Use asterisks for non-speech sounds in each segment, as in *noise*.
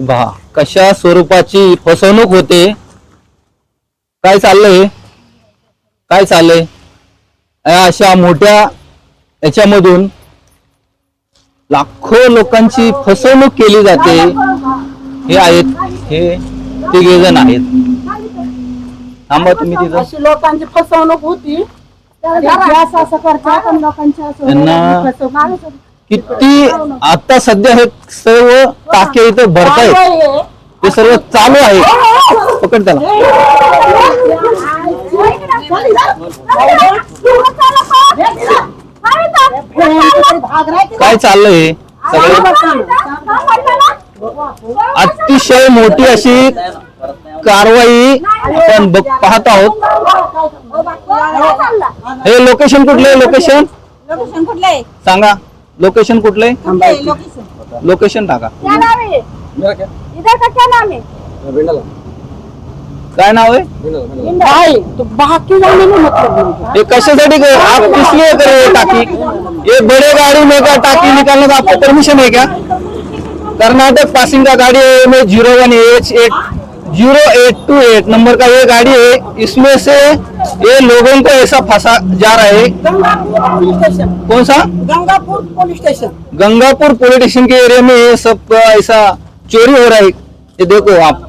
बा कशा स्वरूपाची फसवणूक होते. काय चाललंय? काय चाललंय? अशा मोठ्या याच्यामधून लाखो लोकांची फसवणूक केली जाते हे आहेत हे तिघे जण आहेत थांबा तुम्ही तिथं अशी लोकांची फसवणूक होती आणि गॅस असं करतात आणि लोकांची असं त्यांना- फसवणूक. किती आता सध्या हे सर्व टाके इथं भरतायत. ते सर्व चालू आहे पकड त्याला काय चाललंय हे सगळं? अतिशय मोठी अशी कारवाई आपण बघ पाहत आहोत. हे लोकेशन कुठलं लोकेशन लोकेशन कुठलं आहे? सांगा लोकेशन कुठलंय कुठलं आहे लोकेशन लोकेशन टाका क्या है है नाव आहे? नाही तो बाकी जाने में मतलब नहीं ये कशासाठी आप किस लिए कर रहे टाकी? ये बड़े गाड़ी में का टाकी निकालने का आपको परमिशन है क्या? कर्नाटक पासिंग का गाड़ी है में zero one H eight zero eight two eight number का ये गाड़ी है। इसमें से ये लोगों को ऐसा फंसा जा रहा है। गंगापुर पुलिस स्टेशन कौन सा? Gangapur police station Gangapur police station के एरिया में ये सब ऐसा चोरी हो रहा है। ये देखो आप।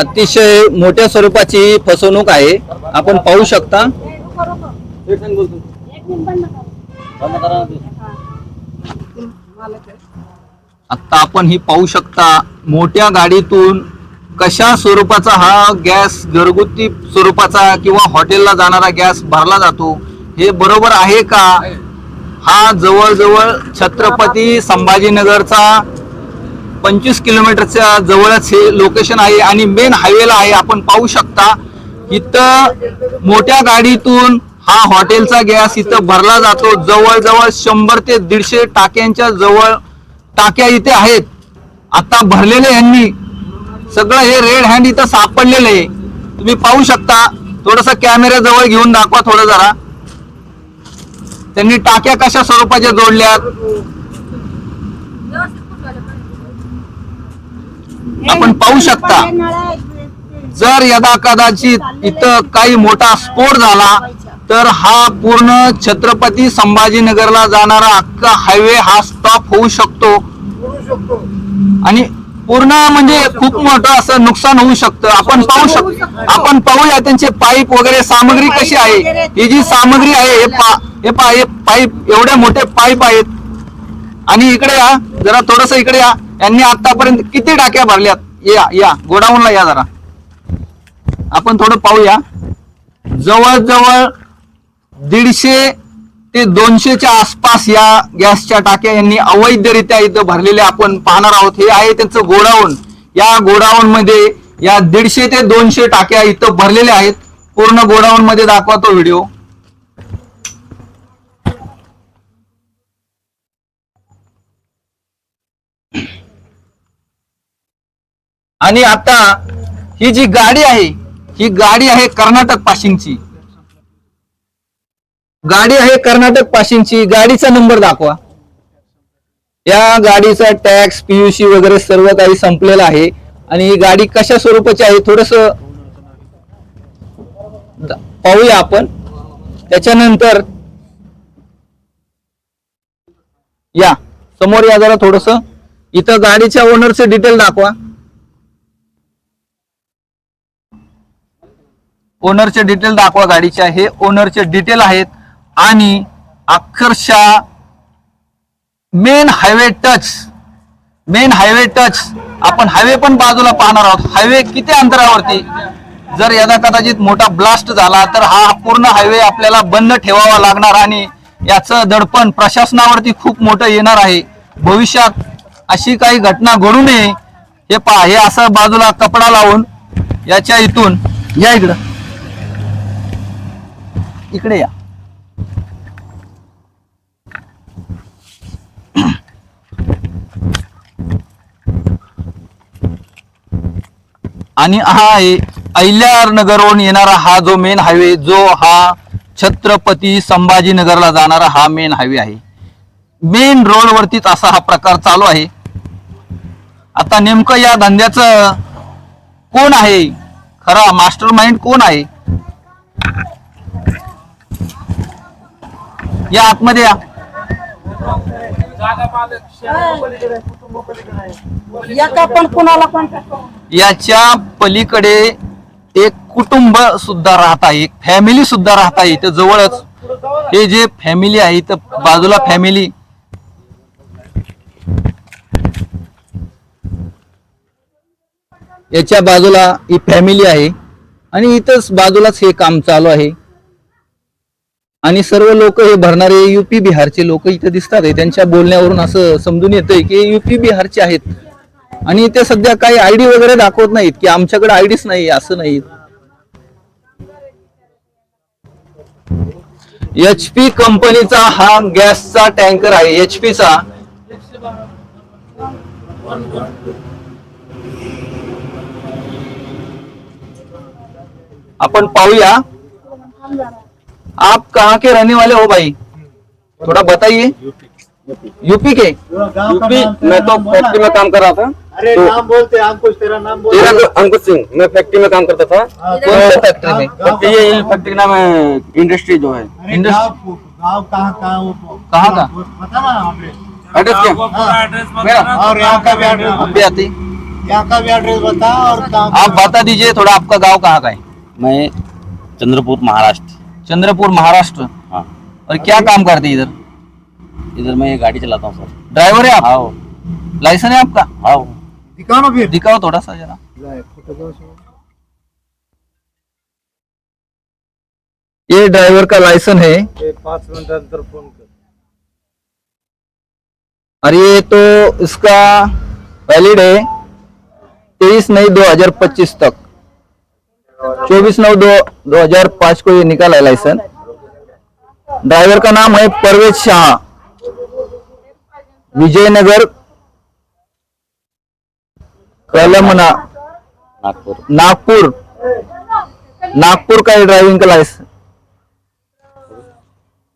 अतिशय मोठ्या स्वरूपाची फसवणूक आहे. आपण पाहू शकता. आता आपण ही पाहू शकता मोठ्या गाडीतून कशा स्वरूपाचा हा गॅस घरगुती स्वरूपाचा किंवा हॉटेलला जाणारा गॅस भरला जातो हे बरोबर आहे का? हा जवळजवळ छत्रपती संभाजीनगरचा पंचवीस किलोमीटरच्या जवळच हे लोकेशन आहे आणि मेन हायवेला आहे. आपण पाहू शकता इथं मोठ्या गाडीतून हा हॉटेलचा गॅस इथं भरला जातो. जवळजवळ शंभर ते दीडशे टाक्यांच्या जवळ टाक्या इथे आहेत. आता भरलेले यांनी सगळं हे रेड हँड इथं सापडलेलं आहे. तुम्ही पाहू शकता. थोडस कॅमेरा जवळ घेऊन दाखवा थोडं जरा. त्यांनी टाक्या कशा स्वरूपाच्या जोडल्यात? आपण पाहू शकता. जर यदा कदाचित इथं काही मोठा स्फोट झाला तर हा पूर्ण छत्रपती संभाजीनगरला जाणारा अख्खा हायवे हा स्टॉप होऊ शकतो. आणि पूर्ण म्हणजे खूप मोठं असं नुकसान होऊ शकतं. आपण पाहू शकतो आपण पाहूया त्यांचे पाईप वगैरे सामग्री कशी आहे. ही जी सामग्री आहे हे पा हे पा हे पाईप एवढे मोठे पाईप आहेत. आणि इकडे या जरा थोडस इकडे या. यांनी आतापर्यंत किती टाक्या भरल्यात? या या. गोडाऊनला या जरा. आपण थोडं पाहूया. जवळजवळ दीडशे ते दोनशेच्या आसपास या गॅसच्या टाक्या यांनी अवैधरित्या इथं भरलेल्या आपण पाहणार आहोत. हे आहे त्यांचं गोडाऊन. या गोडाऊन मध्ये या दीडशे ते दोनशे टाक्या इथं भरलेल्या आहेत. पूर्ण गोडाऊन मध्ये दाखवा तो व्हिडिओ. आणि आता ही जी गाडी आहे ही गाडी आहे कर्नाटक पाशिंगची गाडी आहे कर्नाटक पाशींची. गाडीचा नंबर दाखवा. या गाडीचा टॅक्स पीयूसी वगैरे सर्व काही संपलेलं आहे. आणि ही गाडी कशा स्वरूपाची आहे? थोडस पाहूया आपण. त्याच्यानंतर या. समोर या जरा थोडस. इथं गाडीच्या ओनरचे डिटेल दाखवा. ओनरचे डिटेल दाखवा. गाडीचे हे ओनरचे डिटेल आहेत. आणि अक्षरशः main highway touch main highway touch आपण हायवे पण बाजूला पाहणार आहोत. हायवे किती अंतरावरती? जर यदा कदाचित मोठा ब्लास्ट झाला तर हा पूर्ण हायवे आपल्याला बंद ठेवावा लागणार आणि याचं दडपण प्रशासनावरती खूप मोठं येणार आहे. भविष्यात अशी काही घटना घडू नये. हे पहा हे असं बाजूला कपडा लावून याच्या इथून या इकडं. इकडे या. *clears throat* आणि हा आहे अहिल्यानगरवरून येणारा हा जो मेन हायवे जो हा छत्रपती संभाजीनगरला जाणारा हा मेन हायवे आहे. मेन रोडवरतीच असा हा प्रकार चालू आहे. आता नेमकं या धंद्याचं कोण आहे? खरा मास्टर माइंड कोण आहे? या आतमध्ये या. एका पण कुणाला कॉन्टॅक्ट याच्या पलीकडे एक कुटुंब सुद्धा राहत आहे एक फॅमिली सुद्धा राहत आहे इथं जवळच. हे जे फॅमिली आहे इथं बाजूला फॅमिली याच्या बाजूला ही फॅमिली आहे आणि इथंच बाजूलाच हे काम चालू आहे. आणि सर्व लोक हे भरणारे युपी बिहारचे लोक इथे दिसतात आहे. त्यांच्या बोलण्यावरून असं समजून येतंय की युपी बिहारचे आहेत. आणि ते सध्या काही आयडी वगैरे दाखवत नाहीत की आमच्याकडे आयडीच नाही असं नाही. एच पी कंपनीचा हा गॅसचा टँकर आहे. एच चा. आपण पाहूया. आप कहाँ के रहने वाले हो भाई? थोड़ा बताइए। यूपी। के? यूपी मैं तो फैक्ट्री में काम कर रहा था। अरे तो- नाम बोलते अंकुश तेरा नाम बोल मेरा नाम अंकुश सिंह मैं फैक्ट्री में काम करता था। कौन सा फैक्ट्री में? तो ये फैक्ट्री नाम है इंडस्ट्री जो है। इंडस्ट्री- गाँव कहाँ कहाँ वो कहाँ का? पता ना हमें एड्रेस क्या? मेरा? और यहाँ का भी एड्रेस आप भी आते। यहाँ का भी एड्रेस बता और आप बता दीजिए थोड़ा आपका गाँव कहाँ का है? मैं चंद्रपुर महाराष्ट्र। चंद्रपुर महाराष्ट्र। हाँ। और क्या काम करते हैं इधर? इधर मैं ये गाड़ी चलाता हूँ सर। ड्राइवर है आप? आओ लाइसेंस है आपका? आओ दिखाओ ना फिर। दिखाओ थोड़ा सा जरा। ये ड्राइवर का लाइसेंस है। पाँच मिनट अंतर फ़ोन कर। और ये तो इसका वैलिड है तेईस मई 2025 तक। चौबीस नौ दो दो हज़ार पाँच को ये निकाला है लाइसेंस ड्राइवर का नाम है परवेज शाह। विजयनगर कलमना नागपुर। नागपुर। नागपुर का ये ड्राइविंग का लाइसेंस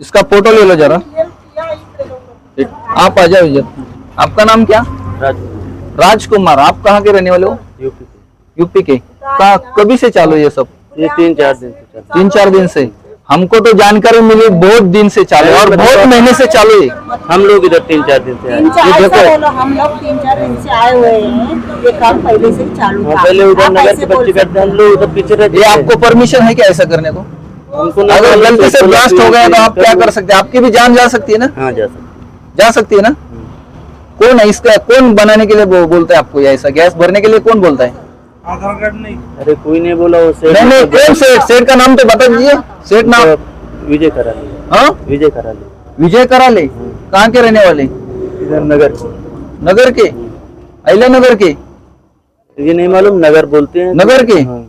इसका फ़ोटो ले लो जरा। आप आ जाओ इधर। आपका नाम क्या? राजू राजकुमार। आप कहाँ के रहने वाले हो? यूपी के। यूपी के। कहाँ कभी से चालू ये सब? ये तीन चार दिन से चल तीन चार दिन से? हमको तो जानकारी मिली बहुत दिन से चालू है और बहुत महीने से चालू है। हम लोग इधर तीन चार दिन से आए। ये देखो। हम लोग तीन चार दिन से आए हुए हैं। ये काम पहले से चालू हाँ, था। पहले उधर नगर के बच्चे करते हम लोग उधर पीछे रहते ये आपको परमिशन है क्या ऐसा करने को? हमको अगर गलती से ब्लास्ट हो गया तो आप क्या कर सकते हैं? आपकी भी जान जा सकती है ना? हाँ जा सकते जा सकती है ना? कौन है इसका कौन बनाने के लिए बोलता है आपको ऐसा? गैस भरने के लिए कौन बोलता है? अरे कोई नहीं बोला वो सेठ नहीं नहीं कौन सेठ सेठ का नाम तो बता दीजिए। सेठ नाम। विजय कराली। हाँ? विजय कराली। विजय कराले? कहाँ के रहने वाले? इधर नगर नगर के? अहिल्या नगर के? ये नहीं मालूम नगर बोलते हैं। नगर के? हाँ।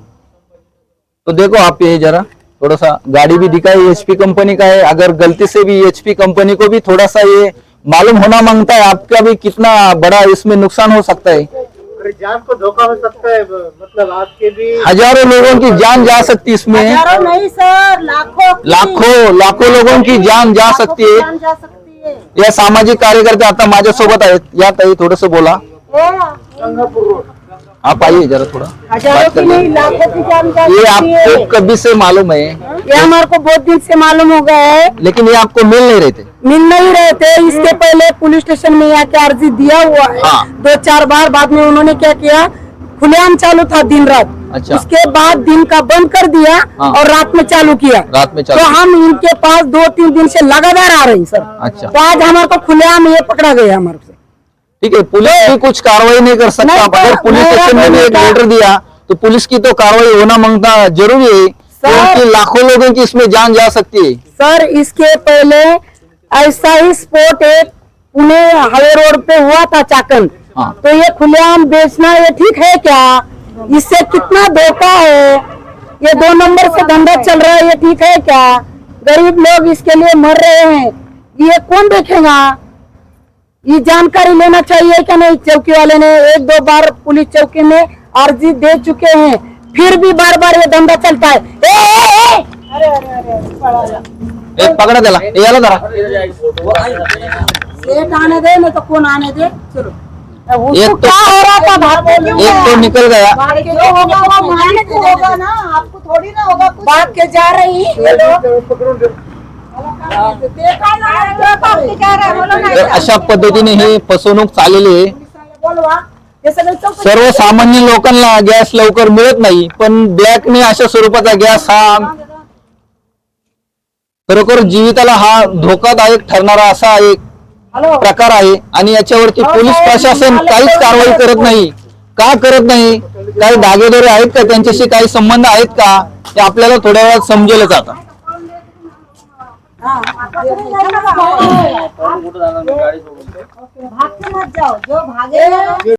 तो देखो आप ये जरा थोड़ा सा गाड़ी भी दिखाई एचपी कंपनी का है। अगर गलती से भी एचपी कंपनी को भी थोड़ा सा ये मालूम होना माँगता है आपका भी कितना बड़ा इसमें नुकसान हो सकता है। जान को धोखा हो सकता है मतलब आपके भी हज़ारों लोगों की जान जा सकती है इसमें। हज़ारों नहीं सर लाखों लाखों लाखों लोगों की जान जा सकती है। या सामाजिक कार्यकर्ते आता माझ्यासोबत आहेत. या ताई थोडस बोला. आप आइए जरा थोड़ा. हज़ारों की लाखों की जान जा ये आपको कभी से मालूम है। ये हमारे को बहुत दिन से मालूम हो गया है। लेकिन ये आपको मिल नहीं रहे थे। मिल नहीं रहे थे। इसके पहले पुलिस स्टेशन में यहाँ के अर्जी दिया हुआ है। हाँ। दो चार बार बाद में उन्होंने क्या किया? खुलेआम चालू था दिन रात। अच्छा। उसके बाद दिन का बंद कर दिया हाँ। और रात में चालू किया। रात में चालू तो हम इनके पास दो तीन दिन से लगातार आ रहे हैं सर। अच्छा। तो आज हमारे को खुलेआम ये पकड़ा गया हमारे से। ठीक है पुलिस भी कुछ कार्रवाई नहीं कर सकता। अगर पुलिस स्टेशन में भी एक लेटर दिया तो पुलिस की तो कार्रवाई होना माँगता ज़रूरी है लाखों लोगों की इसमें जान जा सकती है। सर इसके पहले ऐसा ही स्पोर्ट एक पुणे हाईवे रोड पे हुआ था चाकन। हाँ। तो ये खुलेआम बेचना ये ठीक है क्या? इससे कितना धोखा है? ये दो नंबर से धंधा चल रहा है ये ठीक है क्या? गरीब लोग इसके लिए मर रहे हैं। ये कौन देखेगा? ये जानकारी लेना चाहिए क्या नहीं? चौकी वाले ने एक दो बार पुलिस चौकी में अर्जी दे चुके हैं फिर भी बार बार ये धंधा चलता है। ए, ए, ए! एक पकडा त्याला. हे याला धरा. सेठ आने दे नहीं तो कौन आने दे? चलो. एक तो- क्या हो रहा था क्यों एक तो? निकल गया. जो होगा वो मालिक को होगा ना आपको थोड़ी ना होगा कुछ। भाग के जा रही। ये ना, अशा पद्धतीने ही फसवणूक चाललेली आहे. सर्वसामान्य लोकांना गॅस लवकर मिळत नाही पण ब्लॅकने अशा स्वरूपाचा गॅस हा खरोखर जीविताला हा धोकादायक ठरणारा असा एक प्रकार आहे. आणि याच्यावरती पोलीस प्रशासन काहीच कारवाई करत नाही. का करत नाही? काही धागेदोरे आहेत का? त्यांच्याशी काही संबंध आहेत का? ते आपल्याला थोड्या वेळात समजेलच आता. भाग के मत जाओ जो भागे